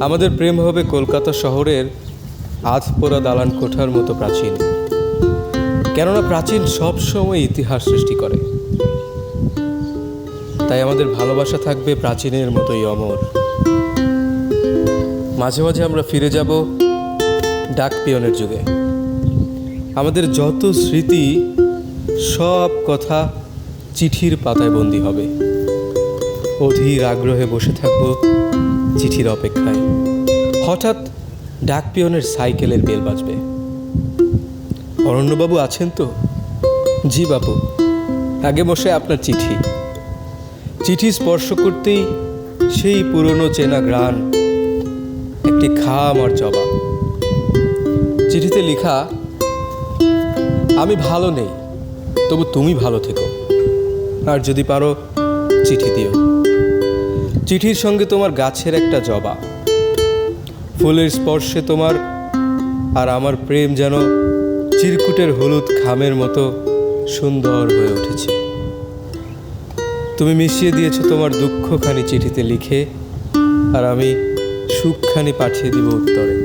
আমাদের প্রেম হবে কলকাতা শহরের আধপোড়া দালান কোঠার মতো প্রাচীন। কেননা প্রাচীন সব সময় ইতিহাস সৃষ্টি করে। তাই আমাদের ভালোবাসা থাকবে প্রাচীনের মতোই অমর। মাঝে মাঝে আমরা ফিরে যাব ডাক পিয়নের যুগে। আমাদের যত স্মৃতি, সব কথা চিঠির পাতায় বন্দি হবে। অধীর আগ্রহে বসে থাকব চিঠির অপেক্ষায়। হঠাৎ ডাক পিয়নের সাইকেলের বেল বাজবে। অরণ্যবাবু আছেন তো? জি বাবু, আগে বসে আপনার চিঠি। চিঠি স্পর্শ করতেই সেই পুরনো চেনা গ্রান একটি খাম আর জবা চিঠিতে লেখা, আমি ভালো নেই, তবু তুমি ভালো থেকো। আর যদি পারো, চিঠি দিও। চিঠির সঙ্গে তোমার গাছের একটা জবা। ফুলের স্পর্শে তোমার আর আমার প্রেম যেন চিরকুটের হলুদ খামের মতো সুন্দর হয়ে উঠেছে। তুমি মিশিয়ে দিয়েছ তোমার দুঃখখানি চিঠিতে লিখে, আর আমি সুখখানি পাঠিয়ে দিব উত্তরে।